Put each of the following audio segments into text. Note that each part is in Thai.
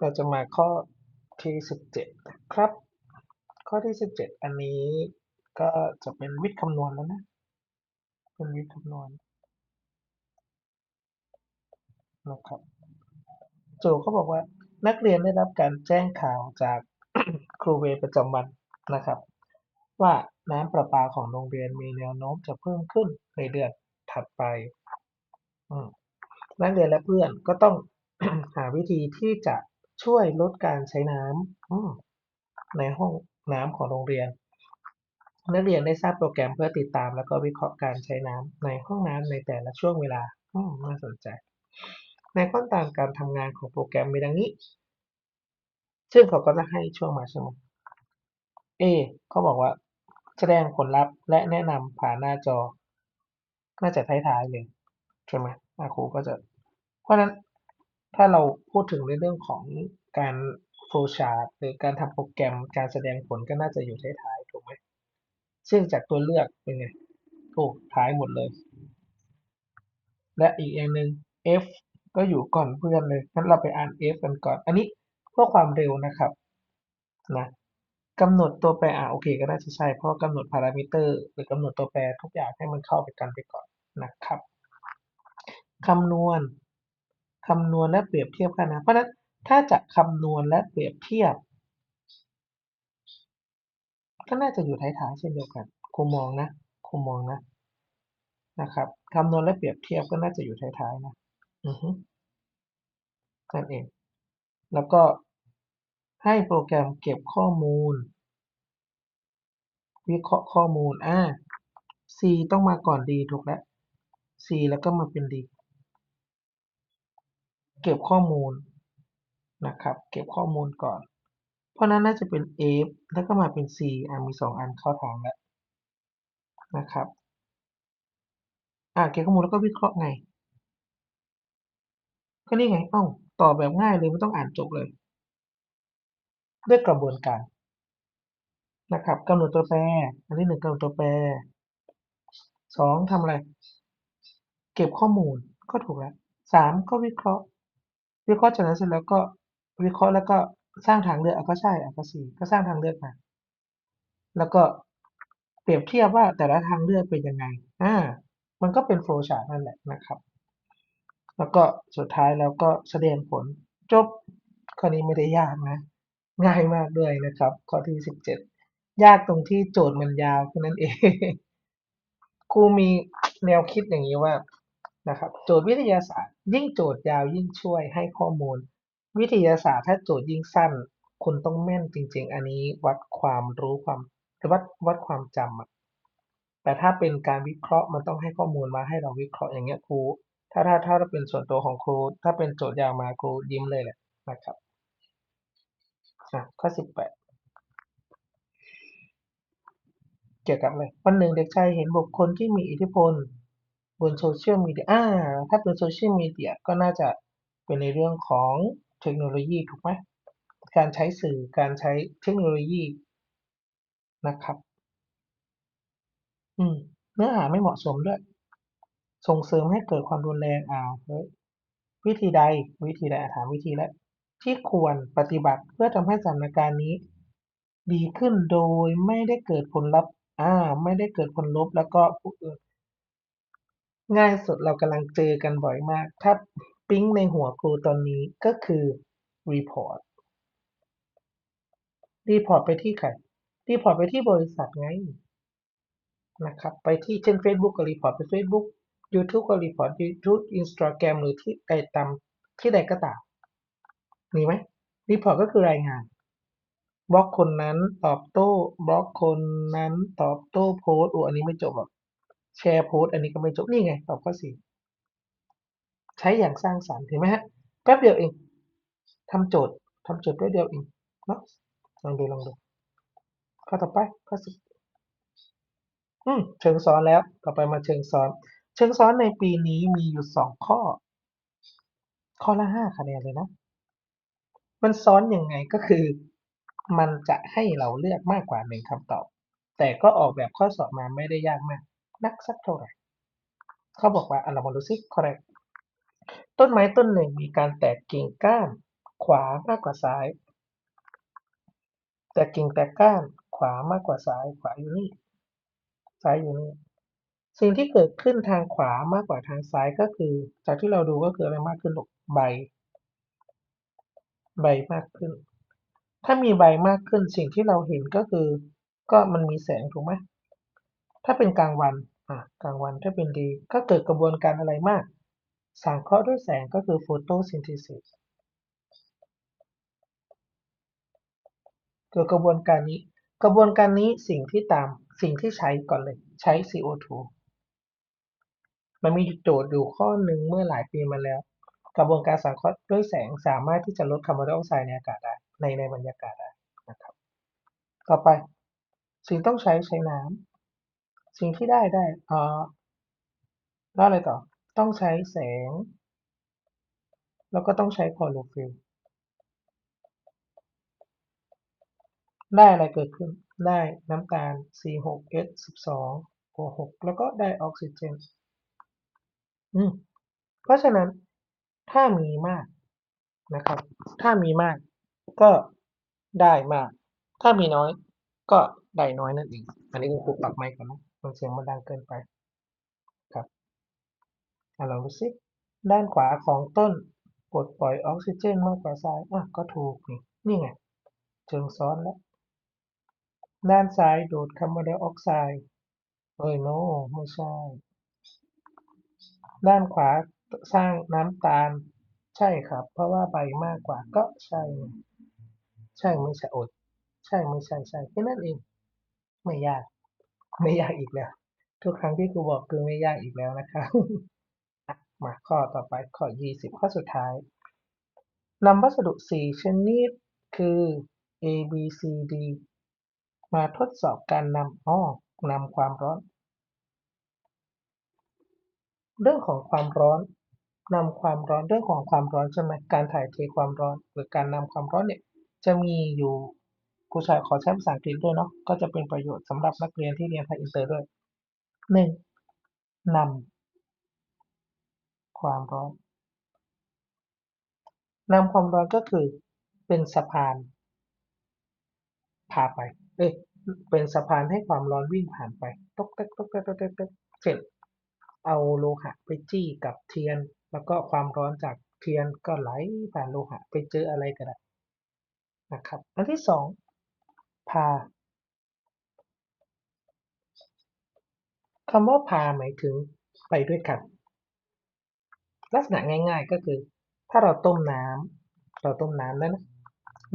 เราจะมาข้อที่สิบเจ็ดนะครับ ข้อที่สิบเจ็ดอันนี้ก็จะเป็นวิทย์คำนวณแล้วนะ เป็นวิทย์คำนวณนะครับโจเขาบอกว่านักเรียนได้รับการแจ้งข่าวจากครูเวรประจำวันนะครับ ว่าน้ำประปาของโรงเรียนมีแนวโน้มจะเพิ่มขึ้นในเดือนถัดไปนักเรียนและเพื่อนก็ต้องหาวิธีที่จะ ช่วยลดการใช้น้ำในห้องน้ำของโรงเรียน นักเรียนได้ทราบโปรแกรมเพื่อติดตาม แล้วก็วิเคราะห์การใช้น้ำในห้องน้ำในแต่ละช่วงเวลาน่าสนใจ ในขั้นตอนการทำงานของโปรแกรมมีดังนี้ ซึ่งเขาก็จะให้ช่วงมาใช่ไหม A เขาบอกว่าแสดงผลลัพธ์และแนะนำผ่านหน้าจอ น่าจะท้ายๆเลยใช่ไหมครูก็จะ เพราะนั้น ถ้าเราพูดถึงในเรื่องของการ flow chart หรือการทำโปรแกรมการแสดงผลก็น่าจะอยู่ท้ายๆถูกไหมซึ่งจากตัวเลือกเป็นไงถูกท้ายหมดเลย และอีกอย่างหนึ่ง F ก็อยู่ก่อนเพื่อนเลยงั้นเราไปอ่าน F กันก่อน อันนี้เพื่อความเร็วนะครับนะกำหนดตัวแปรอ่าโอเค ก็น่าจะใช่เพราะกำหนดพารามิเตอร์หรือกำหนดตัวแปรทุกอย่างให้มันเข้าไปกันไปก่อนนะครับคำนวณ คำนวณและเปรียบเทียบค่าน้ำเพราะนั้นถ้าจะคำนวณและเปรียบเทียบ ก็น่าจะอยู่ท้ายๆเช่นเดียวกันครูมองนะครูมองนะนะครับคำนวณและเปรียบเทียบก็น่าจะอยู่ท้ายๆนะอือฮึนั่นเอง แล้วก็ให้โปรแกรมเก็บข้อมูล วิเคราะห์ข้อมูลอ่า C ต้องมาก่อน D ถูกแล้ว C แล้วก็มาเป็น D เก็บข้อมูลนะครับ เก็บข้อมูลก่อน เพราะนั้นน่าจะเป็น F แล้วก็มาเป็น C อ่ามีสองอันเข้าทางแล้วนะครับอ่าเก็บข้อมูลแล้วก็วิเคราะห์ไง ก็นี่ไงอ้าตอบแบบง่ายเลยไม่ต้องอ่านจบเลย ด้วยกระบวนการนะครับกำหนดตัวแปร อันที่หนึ่งกำหนดตัวแปรสองทำอะไร เก็บข้อมูลก็ถูกแล้วสามก็วิเคราะห์ วิเคราะห์จากนั้นเสร็จแล้วก็วิเคราะห์แล้วก็สร้างทางเลือกอะก็ใช่อะก็สี่ก็สร้างทางเลือกมาแล้วก็เปรียบเทียบว่าแต่ละทางเลือกเป็นยังไงอ่ามันก็เป็นโฟล์ชาร์ตนั่นแหละนะครับ แล้วก็สุดท้ายแล้วก็แสดงผลจบข้อนี้ไม่ได้ยากนะ ง่ายมากด้วยนะครับ ข้อที่สิบเจ็ดยากตรงที่โจทย์มันยาวแค่นั้นเองครูมีแนวคิดอย่างนี้ว่า นะครับโจทย์วิทยาศาสตร์ ยิ่งโจทย์ยาวยิ่งช่วยให้ข้อมูล วิทยาศาสตร์ถ้าโจทย์ยิ่งสั้น คุณต้องแม่นจริง ๆ อันนี้วัดความรู้ความวัดวัดความจำอะแต่ถ้าเป็นการวิเคราะห์มันต้องให้ข้อมูลมาให้เราวิเคราะห์อย่างเงี้ยครู ถ้าถ้าถ้าเป็นส่วนตัวของครู ถ้าเป็นโจทย์ยาวมาครูยิ้มเลยแหละนะครับอะข้อสิบแปดเกี่ยวกับอะไรวันหนึ่งเด็กชายเห็นบุคคลที่มีอิทธิพล บนโซเชียลมีเดียอ่าถ้าเป็นโซเชียลมีเดียก็น่าจะเป็นในเรื่องของเทคโนโลยีถูกไหมการใช้สื่อการใช้เทคโนโลยีนะครับ อืม เนื้อหาไม่เหมาะสมด้วย ส่งเสริมให้เกิดความรุนแรงอ่าเฮ้ยวิธีใด วิธีใดถามวิธีแล้วที่ควรปฏิบัติเพื่อทำให้สถานการณ์นี้ ดีขึ้นโดยไม่ได้เกิดผลลัพธ์ อ่า ไม่ได้เกิดผลลบแล้วก็ผู้อื่น ง่ายสุดเรากำลังเจอกันบ่อยมาก ถ้าปิ๊งในหัวครูตอนนี้ก็คือ report report ไปที่ใคร report ไปที่บริษัทไงนะครับ ไปที่เช่น Facebook ก็ report ไป Facebook YouTube ก็ report YouTube Instagram หรือที่ใดตามที่ใดก็ตามมีไหม report ก็คือรายงานบล็อกคนนั้นตอบโต้บล็อกคนนั้นตอบโต้โพสต์อ้อันนี้ไม่จบหรอก แชร์โพสต์อันนี้ก็ไม่จบนี่ไงตอบข้อสี่ใช้อย่างสร้างสรรค์เห็นไหมฮะแป๊บเดียวเองทำโจทย์ทำโจทย์แป๊บเดียวเองเนาะลองดูลองดูข้อต่อไปข้อสิบอืมเชิงซ้อนแล้วต่อไปมาเชิงซ้อน เชิงซ้อนในปีนี้มีอยู่สองข้อ ข้อละห้าคะแนนเลยนะ มันซ้อนยังไงก็คือ มันจะให้เราเลือกมากกว่าหนึ่งคำตอบ แต่ก็ออกแบบข้อสอบมาไม่ได้ยากมาก นักสักเท่าไหร่เขาบอกว่าอะเรามาดูซิข้อแรกต้นไม้ต้นหนึ่งมีการแตกกิ่งก้านขวามากกว่าซ้าย แต่กิ่งแต่ก้านขวามากกว่าซ้ายขวาอยู่นี่ ซ้ายอยู่นี่ สิ่งที่เกิดขึ้นทางขวามากกว่าทางซ้ายก็คือ จากที่เราดูก็คืออะไรมากขึ้นลูกใบ ใบมากขึ้น ถ้ามีใบมากขึ้นสิ่งที่เราเห็นก็คือ ก็มันมีแสงถูกไหม ถ้าเป็นกลางวันอะกลางวันถ้าเป็นดีก็เกิดกระบวนการอะไรมาก สังเคราะห์ด้วยแสงก็คือ photosynthesis เกิดกระบวนการนี้ กระบวนการนี้สิ่งที่ตามสิ่งที่ใช้ก่อนเลยใช้ CO2 มันมีโจทย์อยู่ข้อหนึ่งเมื่อหลายปีมาแล้ว กระบวนการสังเคราะห์ด้วยแสงสามารถที่จะลดคาร์บอนไดออกไซด์ในอากาศได้ในในบรรยากาศได้นะครับ ต่อไปสิ่งต้องใช้ใช้น้ำ สิ่งที่ได้ได้เอ่อแล้วอะไรต่อ ต้องใช้แสง แล้วก็ต้องใช้คอโรฟิลล์ได้อะไรเกิดขึ้น ได้น้ำตาล C6H12 O6 แล้วก็ได้ออกซิเจน อืม เพราะฉะนั้นถ้ามีมากนะครับ ถ้ามีมากก็ได้มาก ถ้ามีน้อยก็ได้น้อยนั่นเอง อันนี้คุณครูปรับไมค์ก่อนนะมัน เสียงมันดังเกินไปครับอะลองดูสิด้านขวาของต้นปลดปล่อยออกซิเจนมากกว่าซ้ายอะก็ถูกนี่นี่ไงเชิงซ้อนแล้ว ด้านซ้ายดูดคาร์บอนไดออกไซด์เอ้ยโนไม่ใช่ ด้านขวาสร้างน้ำตาลใช่ครับ เพราะว่าใบมากกว่าก็ใช่ ใช่ไม่ใช่อด ใช่ไม่ใช่ใช่แค่นั้นเอง ไม่ยาก ไม่ยากอีกแล้ว ทุกครั้งที่ครูบอกคือไม่ยากอีกแล้วนะคะมาข้อต่อไปข้อ 20 ข้อสุดท้ายนำวัสดุ 4 ชนิดคือ A B C D มาทดสอบการนำอ้อนำความร้อน เรื่องของความร้อนนำความร้อนเรื่องของความร้อนใช่ไหมการถ่ายเทความร้อน หรือการนำความร้อนเนี่ยจะมีอยู่ ครูชายขอใช้ภาษาอังกฤษด้วยเนาะก็จะเป็นประโยชน์สำหรับนักเรียนที่เรียนภาคอินเตอร์ด้วยหนึ่งนำความร้อนนำความร้อนก็คือเป็นสะพานพาไป เอ้ยเป็นสะพานให้ความร้อนวิ่งผ่านไปตกเต๊กตกเต๊กตกเต๊กตกเสร็จ เอาโลหะไปจี้กับเทียน แล้วก็ความร้อนจากเทียนก็ไหลผ่านโลหะไปเจออะไรก็ได้นะครับ อันที่สอง พา คำว่าพาหมายถึงไปด้วยกัน ลักษณะง่ายๆก็คือ ถ้าเราต้มน้ำเราต้มน้ำนั้น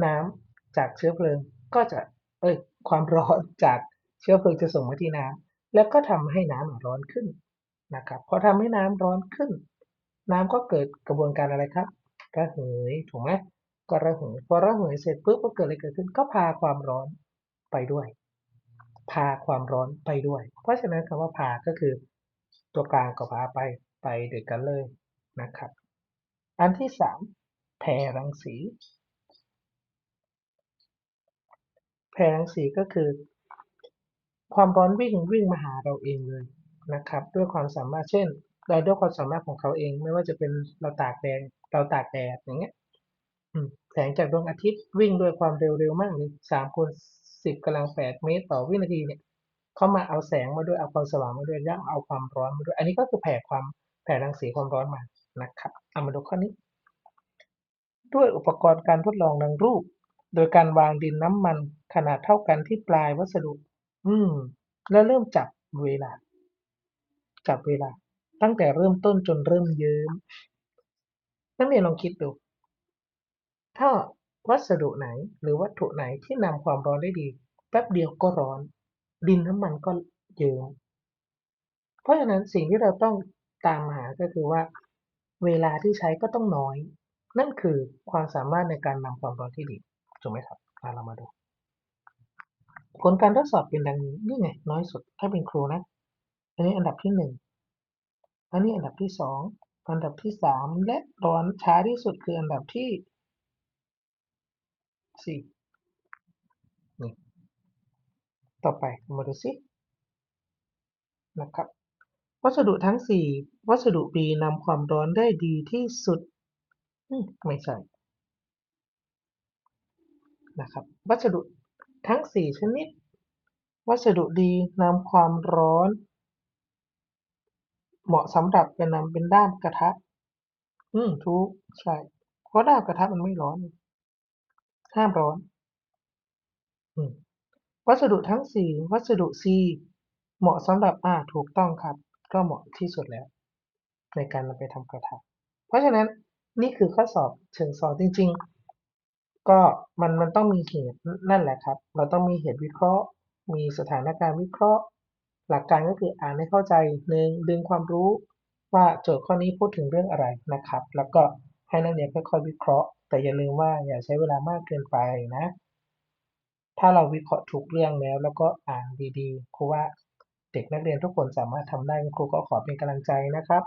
น้ำจากเชื้อเพลิงก็จะเอ้ยความร้อนจากเชื้อเพลิงจะส่งมาที่น้ำแล้วก็ทำให้น้ำร้อนขึ้นนะครับพอทำให้น้ำร้อนขึ้น น้ำก็เกิดกระบวนการอะไรครับระเหยถูกไหมก็ระเหยพอระเหยเสร็จปุ๊บก็เกิดอะไรเกิดขึ้นก็พาความร้อน ไปด้วย พาความร้อนไปด้วย เพราะฉะนั้นคำว่าพาก็คือตัวกลางก็พาไปไปด้วยกันเลยนะครับ อันที่สามแผ่รังสีแผ่รังสีก็คือ ความร้อนวิ่งวิ่งมาหาเราเองเลยนะครับ ด้วยความสามารถเช่นเราด้วยความสามารถของเขาเอง ไม่ว่าจะเป็นเราตากแดดเราตากแดดอย่างเงี้ยแสงจากดวงอาทิตย์วิ่งด้วยความเร็วเร็วมากเลยสามคูณ สิบกำลังแปดเมตรต่อวินาทีเนี่ยเขามาเอาแสงมาด้วยเอาความสว่างมาด้วยแล้วเอาความร้อนมาด้วย อันนี้ก็คือแผ่ความแผ่รังสีความร้อนมานะครับเอามาดูข้อนี้ ด้วยอุปกรณ์การทดลองดังรูป โดยการวางดินน้ำมันขนาดเท่ากันที่ปลายวัสดุ อืม แล้วเริ่มจับเวลา จับเวลา ตั้งแต่เริ่มต้นจนเริ่มเยิ้มนักเรียนลองคิดดู ถ้า วัสดุไหนหรือวัตถุไหนที่นำความร้อนได้ดี แป๊บเดียวก็ร้อน ดินน้ำมันก็เยิ้มเพราะฉะนั้นสิ่งที่เราต้องตามหาก็คือว่า เวลาที่ใช้ก็ต้องน้อย นั่นคือความสามารถในการนำความร้อนที่ดีถูกไหมครับเรามาดู ผลการทดสอบเป็นดังนี้นี่ไง น้อยสุดถ้าเป็นครูนะ อันนี้อันดับที่หนึ่งอันนี้อันดับที่สองอันดับที่สามและร้อนช้าที่สุดคืออันดับที่ สี่นี่ต่อไปมาดูสินะครับ วัสดุทั้งสี่วัสดุ B นำความร้อนได้ดีที่สุดไม่ใช่นะครับ วัสดุทั้ง4ชนิด วัสดุดีนำความร้อน เหมาะสำหรับจะนำเป็นด้ามกระทะ อืมถูกใช่เพราะด้ามกระทะมันไม่ร้อน ห้ามร้อน วัสดุทั้ง4วัสดุ C เหมาะสำหรับอ่าถูกต้องครับ ก็เหมาะที่สุดแล้ว ในการนำไปทำกระทะเพราะฉะนั้นนี่คือข้อสอบเชิงสอบจริง ๆ ก็มันมันต้องมีเหตุนั่นแหละครับ เราต้องมีเหตุวิเคราะห์ มีสถานการณ์วิเคราะห์ หลักการก็คืออ่านให้เข้าใจ1ดึงความรู้ว่าโจทย์ข้อนี้พูดถึงเรื่องอะไรนะครับ แล้วก็ให้นักเรียนค่อยๆวิเคราะห์ แต่อย่าลืมว่าอย่าใช้เวลามากเกินไปนะ ถ้าเราวิเคราะห์ทุกเรื่องแล้ว แล้วก็อ่านดีๆครูว่าเด็กนักเรียนทุกคนสามารถทำได้ครูก็ขอเป็นกำลังใจนะครับ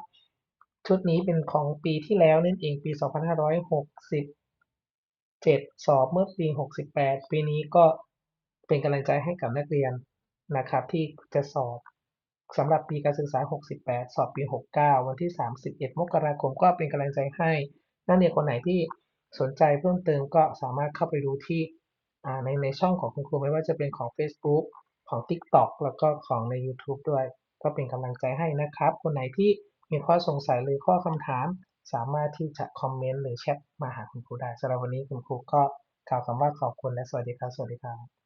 ชุดนี้เป็นของปีที่แล้วนั่นเองปี 2567 สอบเมื่อปี 68 ปีนี้ก็เป็นกำลังใจให้กับนักเรียนนะครับ ที่จะสอบสำหรับปีการศึกษา 68 สอบปี 69 วันที่ 31 มกราคมก็เป็นกำลังใจให้ นักเรียนคนไหนที่ สนใจเพิ่มเติมก็สามารถเข้าไปดูที่ในในช่องของคุณครูไม่ว่าจะเป็นของเฟซบุ๊กของ TikTok แล้วก็ของในยูทูบด้วย ก็เป็นกำลังใจให้นะครับ คนไหนที่มีข้อสงสัยหรือข้อคำถาม สามารถที่จะคอมเมนต์หรือแชทมาหาคุณครูได้สำหรับวันนี้คุณครูก็กล่าวคำว่าขอบคุณและสวัสดีครับ สวัสดีครับ